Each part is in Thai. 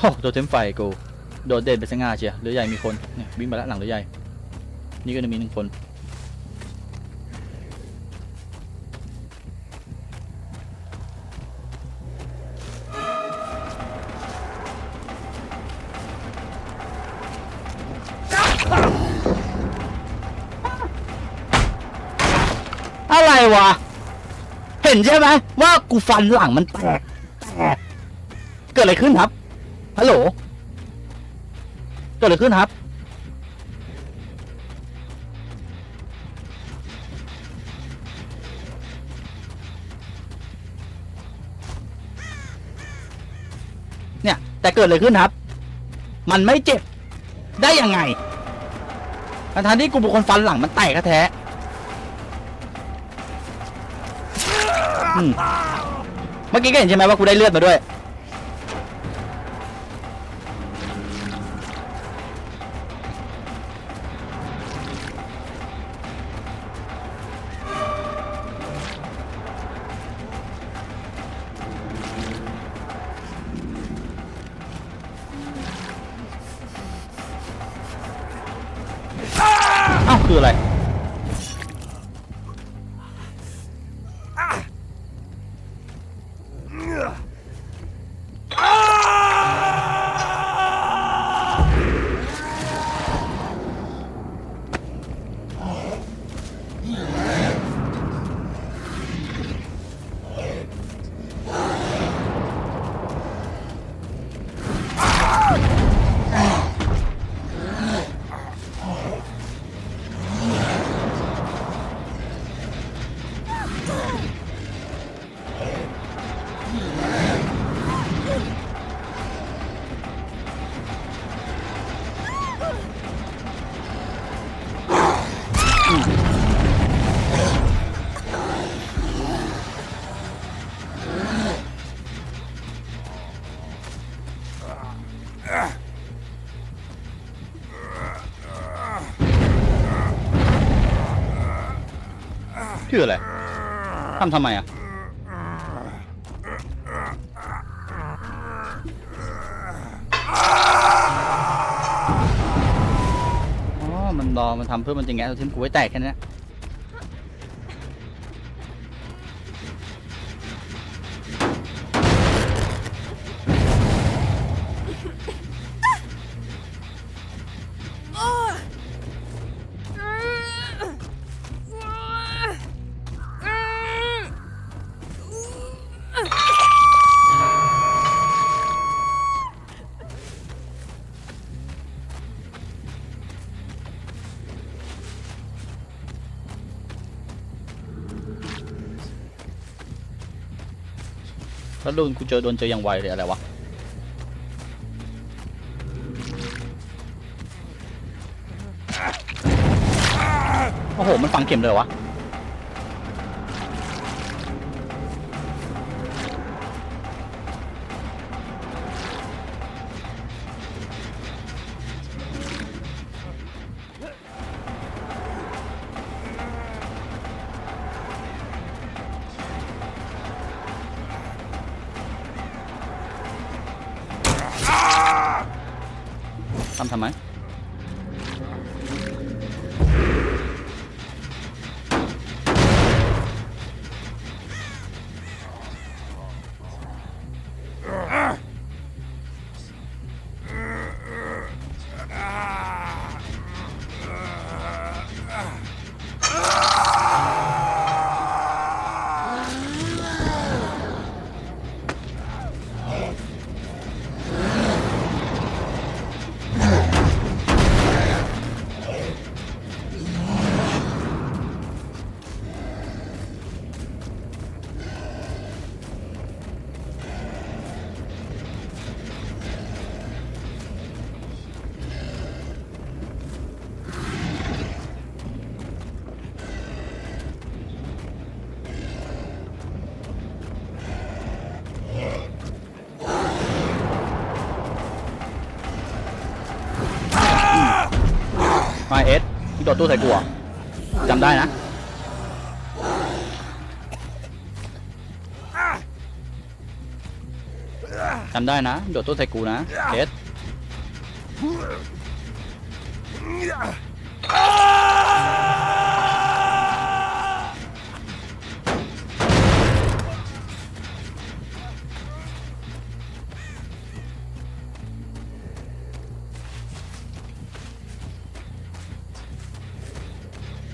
โอ้โดนเต็มไฟกู โดดเด่นไปสง่าเชียเรือใหญ่มีคนเนี่ยวิ่งมาแล้วหลังเรือใหญ่ นี่ก็จะมีหนึ่งคนอะไรวะ เห็นใช่ไหมว่ากูฟันหลังมันแตก เกิดอะไรขึ้นครับ ฮัลโหลเกิดอะไรขึ้นครับ เนี่ย แต่เกิดอะไรขึ้นครับ มันไม่เจ็บ ได้ยังไงทั้งที่กูเป็นคนฟันหลังมันแตกแท้ๆอืมเมื่อกี้ก็เห็นใช่ไหมว่ากูได้เลือดมาด้วย คืออะไรทำทำไมอะอ๋อมันรอมันทำเพื่อมันจะแงะตัวทิมกูไว้แตกแค่นี้ แล้วโดนกูเจอโดนเจออย่างไวเลยอะไรวะโอ้โห มันฝังเข็มเลยวะ ทำทำไม มาเอสที่โดดตู้ใส่กูเหรอจำได้นะ จำได้นะ โดดตู้ใส่กูนะเอส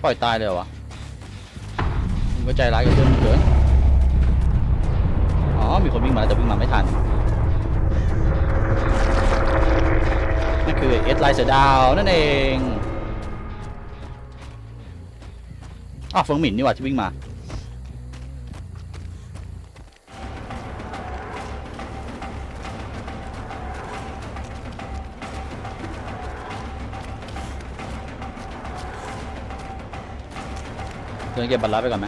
ล่อยตายเลยเหรอวะมึงก็ใจร้ายกับเพื่อนมึงเกินอ๋อ มีคนวิ่งมาแต่วิ่งมาไม่ทัน นั่นคือเอสไลเสือดาวนั่นเอง อ้าวเฟิงหมินนี่หว่าที่วิ่งมา เดินเก็บบัตรลับไปก่อนไหม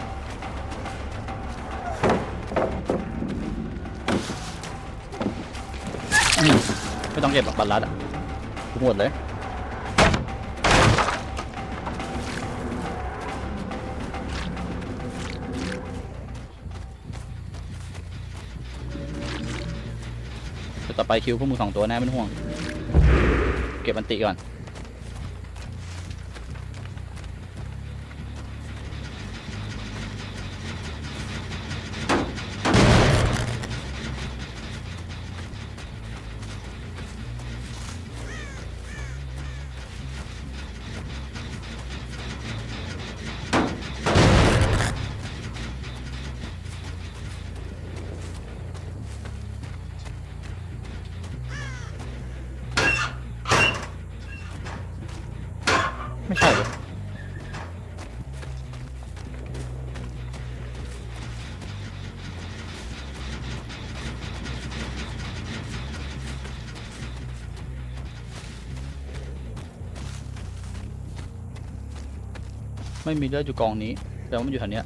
ไม่ต้องเก็บหรอกบัตรลัดอะกูหมดเลยเดี๋ยวต่อไปคิวพวกมึงสองตัวแน่ไม่ต้องห่วง เก็บอันติก่อน ไม่มีเลือดอยู่กองนี้ แต่ว่ามันอยู่แถวเนี้ย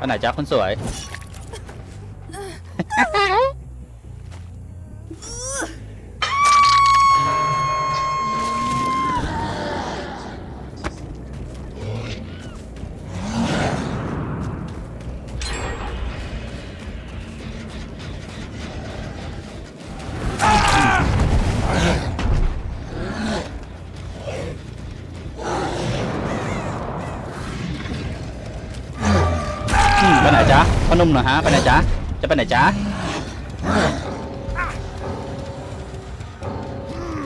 อันไหนจ้าคนสวย ไปไหนจ๊ะพ่อหนุ่มเหรอฮะไปไหนจ๊ะจะไปไหนจ๊ะ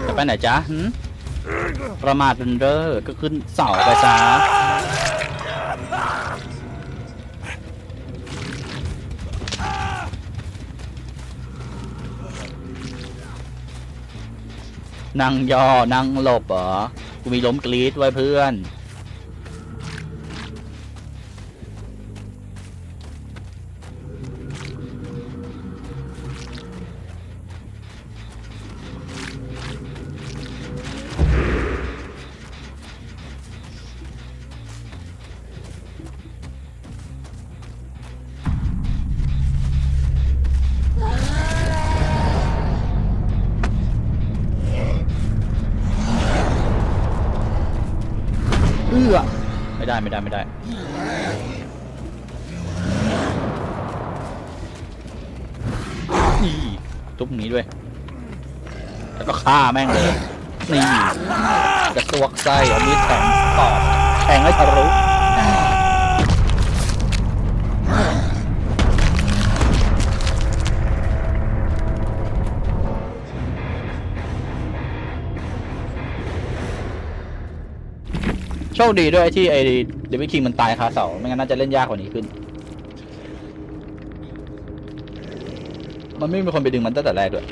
จะไปไหนจ๊ะหืมประมาทเป็นเด้อก็ขึ้นเสาไปซะนั่งย่อนั่งหลบเหรอกูมีล้มกรีดไว้เพื่อน เอื้อไม่ได้ไม่ได้ไม่ได้ นี่ทุบนี้ด้วย แล้วก็ฆ่าแม่งเลย นี่กระตวกไส้เอามีดแทงตอบแทงให้ทะลุ คดีด้วยที่ไอเดวิดคิงมันตายคาเสาไม่งั้นน่าจะเล่นยากกว่านี้ขึ้น มันไม่มีคนไปดึงมันตั้งแต่แรกด้วย